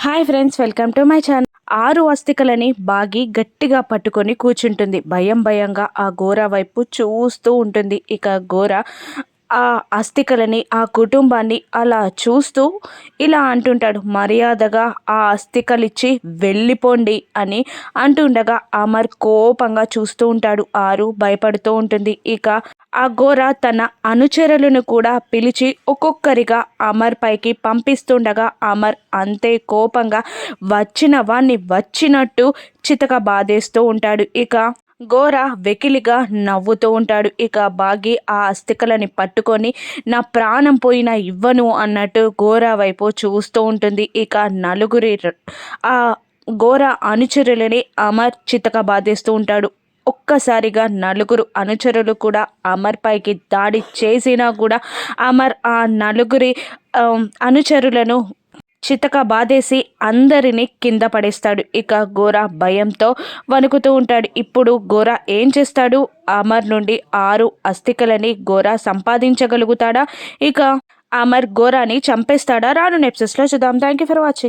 Hi friends welcome to my channel. ఆరు అస్థికలని బాగి గట్టిగా పట్టుకొని కూర్చుంటుంది. భయం భయంగా ఆ గోర వైపు చూస్తూ ఉంటుంది. ఇక గోర ఆ అస్థికలని ఆ కుటుంబాన్ని అలా చూస్తూ ఇలా అంటుంటాడు. మర్యాదగా ఆ అస్థికలిచ్చి వెళ్ళిపోండి అని అంటుండగా అమర్ కోపంగా చూస్తూ ఉంటాడు. ఆరు భయపడుతూ ఉంటుంది. ఇక ఆ తన అనుచరులను కూడా పిలిచి ఒక్కొక్కరిగా అమర్ పైకి పంపిస్తుండగా అమర్ అంతే కోపంగా వచ్చిన వాణ్ణి వచ్చినట్టు చితక బాధేస్తూ ఉంటాడు. ఇక ఘోర వెకిలిగా నవ్వుతూ ఉంటాడు. ఇక బాగి ఆ అస్థికలని పట్టుకొని నా ప్రాణం పోయినా ఇవ్వను అన్నట్టు ఘోర వైపు చూస్తూ ఉంటుంది. ఇక నలుగురి ఆ ఘోర అనుచరులని అమర్ చితక బాధేస్తూ ఉంటాడు. ఒక్కసారిగా నలుగురు అనుచరులు కూడా అమర్ పైకి దాడి చేసినా కూడా అమర్ ఆ నలుగురి అనుచరులను చితక బాధేసి అందరినీ కింద పడేస్తాడు. ఇక గోర భయంతో వణుకుతూ ఉంటాడు. ఇప్పుడు గోర ఏం చేస్తాడు? అమర్ నుండి ఆరు అస్థికలని గోర సంపాదించగలుగుతాడా? ఇక అమర్ గోరాని చంపేస్తాడా? రాను నెప్సెస్లో చూద్దాం. Thank you for watching